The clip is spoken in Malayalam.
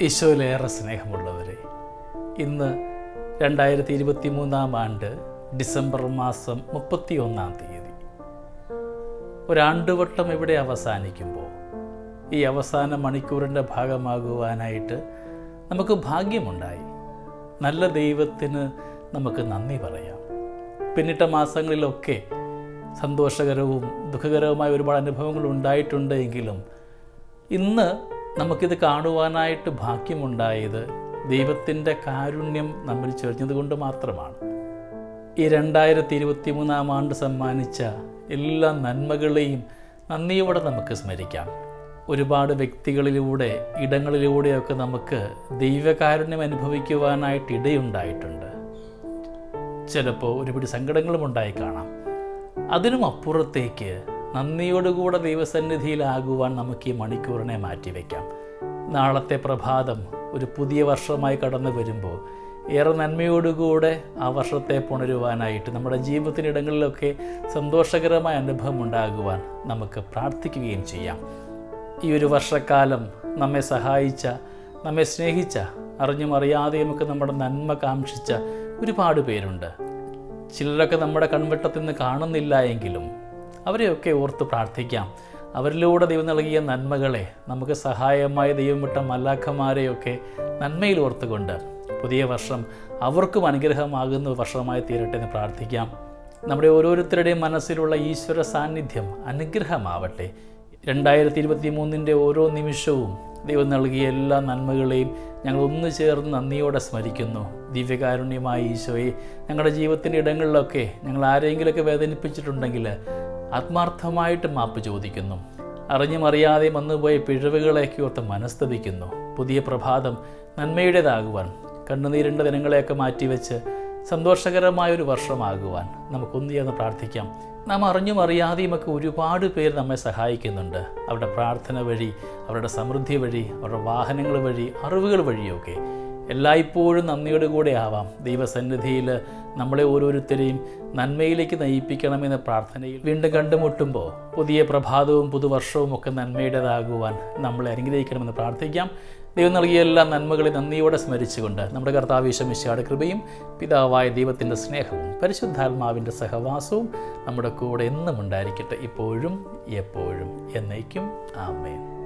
ഈശോയിലേറെ സ്നേഹമുള്ളവരെ ഇന്ന് രണ്ടായിരത്തി ഇരുപത്തി മൂന്നാം ആണ്ട് ഡിസംബർ മാസം മുപ്പത്തി ഒന്നാം തീയതി. ഒരാണ്ടുവട്ടം ഇവിടെ അവസാനിക്കുമ്പോൾ ഈ അവസാന മണിക്കൂറിന്റെ ഭാഗമാകുവാനായിട്ട് നമുക്ക് ഭാഗ്യമുണ്ടായി. നല്ല ദൈവത്തിന് നമുക്ക് നന്ദി പറയാം. പിന്നിട്ട മാസങ്ങളിലൊക്കെ സന്തോഷകരവും ദുഃഖകരവുമായ ഒരുപാട് അനുഭവങ്ങൾ ഉണ്ടായിട്ടുണ്ട് എങ്കിലും ഇന്ന് നമുക്കിത് കാണുവാനായിട്ട് ഭാഗ്യമുണ്ടായത് ദൈവത്തിന്റെ കാരുണ്യം നമ്മിൽ ചൊരിഞ്ഞതുകൊണ്ട് മാത്രമാണ്. ഈ രണ്ടായിരത്തി ഇരുപത്തി മൂന്നാം ആണ്ട് സമ്മാനിച്ച എല്ലാ നന്മകളെയും നന്ദിയോടെ നമുക്ക് സ്മരിക്കാം. ഒരുപാട് വ്യക്തികളിലൂടെ ഇടങ്ങളിലൂടെയൊക്കെ നമുക്ക് ദൈവകാരുണ്യം അനുഭവിക്കുവാനായിട്ട് ഇടയുണ്ടായിട്ടുണ്ട്. ചിലപ്പോൾ ഒരുപാട് സങ്കടങ്ങളും ഉണ്ടായി കാണാം. അതിനും അപ്പുറത്തേക്ക് നന്ദിയോടുകൂടെ ദൈവസന്നിധിയിലാകുവാൻ നമുക്ക് ഈ മണിക്കൂറിനെ മാറ്റിവെക്കാം. നാളത്തെ പ്രഭാതം ഒരു പുതിയ വർഷമായി കടന്നു വരുമ്പോൾ ഏറെ നന്മയോടുകൂടെ ആ വർഷത്തെ പുണരുവാനായിട്ട് നമ്മുടെ ജീവിതത്തിനിടങ്ങളിലൊക്കെ സന്തോഷകരമായ അനുഭവം ഉണ്ടാകുവാൻ നമുക്ക് പ്രാർത്ഥിക്കുകയും ചെയ്യാം. ഈ ഒരു വർഷക്കാലം നമ്മെ സഹായിച്ച നമ്മെ സ്നേഹിച്ച അറിഞ്ഞും അറിയാതെയുമൊക്കെ നമ്മുടെ നന്മ കാക്ഷിച്ച ഒരുപാട് പേരുണ്ട്. ചിലരൊക്കെ നമ്മുടെ കൺവെട്ടത്തിൽ നിന്ന് കാണുന്നില്ല എങ്കിലും അവരെയൊക്കെ ഓർത്ത് പ്രാർത്ഥിക്കാം. അവരിലൂടെ ദൈവം നൽകിയ നന്മകളെ നമുക്ക് സഹായമായ ദൈവം വിട്ട മല്ലാഖമാരെയൊക്കെ നന്മയിൽ ഓർത്തുകൊണ്ട് പുതിയ വർഷം അവർക്കും അനുഗ്രഹമാകുന്ന വർഷമായി തീരട്ടെ എന്ന് പ്രാർത്ഥിക്കാം. നമ്മുടെ ഓരോരുത്തരുടെയും മനസ്സിലുള്ള ഈശ്വര സാന്നിധ്യം അനുഗ്രഹമാവട്ടെ. രണ്ടായിരത്തി ഇരുപത്തി മൂന്നിന്റെ ഓരോ നിമിഷവും ദൈവം നൽകിയ എല്ലാ നന്മകളെയും ഞങ്ങൾ ഒന്നു ചേർന്ന് നന്ദിയോടെ സ്മരിക്കുന്നു. ദിവ്യകാരുണ്യമായ ഈശോയെ ഞങ്ങളുടെ ജീവിതത്തിന്റെ ഇടങ്ങളിലൊക്കെ ഞങ്ങൾ ആരെങ്കിലുമൊക്കെ വേദനിപ്പിച്ചിട്ടുണ്ടെങ്കിൽ ആത്മാർത്ഥമായിട്ട് മാപ്പ് ചോദിക്കുന്നു. അറിഞ്ഞു മറിയാതെ വന്നുപോയ പിഴവുകളെയൊക്കെ ഓർത്ത് മനസ്തപിക്കുന്നു. പുതിയ പ്രഭാതം നന്മയുടേതാകുവാൻ കണ്ണുനീരിന്റെ ദിനങ്ങളെയൊക്കെ മാറ്റിവെച്ച് സന്തോഷകരമായ ഒരു വർഷമാകുവാൻ നമുക്കൊന്നു ചേർന്ന് പ്രാർത്ഥിക്കാം. നാം അറിഞ്ഞും അറിയാതെയുമൊക്കെ ഒരുപാട് പേര് നമ്മെ സഹായിക്കുന്നുണ്ട്. അവരുടെ പ്രാർത്ഥന വഴി അവരുടെ സമൃദ്ധി വഴി അവരുടെ വാഹനങ്ങൾ വഴി അറിവുകൾ വഴിയൊക്കെ. എല്ലായ്പ്പോഴും നന്ദിയുടെ കൂടെ ആവാം. ദൈവസന്നിധിയിൽ നമ്മളെ ഓരോരുത്തരെയും നന്മയിലേക്ക് നയിപ്പിക്കണമെന്ന പ്രാർത്ഥനയിൽ വീണ്ടും കണ്ടുമുട്ടുമ്പോൾ പുതിയ പ്രഭാതവും പുതുവർഷവും ഒക്കെ നന്മയുടേതാകുവാൻ നമ്മളെ അനുഗ്രഹിക്കണമെന്ന് പ്രാർത്ഥിക്കാം. ദൈവം നൽകിയ എല്ലാ നന്മകളെ നന്ദിയോടെ സ്മരിച്ചുകൊണ്ട് നമ്മുടെ കർത്താവിശമിശയുടെ കൃപയും പിതാവായ ദൈവത്തിന്റെ സ്നേഹവും പരിശുദ്ധാത്മാവിന്റെ സഹവാസവും നമ്മുടെ കൂടെ എന്നും ഉണ്ടായിരിക്കട്ടെ. ഇപ്പോഴും എപ്പോഴും എന്നേക്കും. ആമേൻ.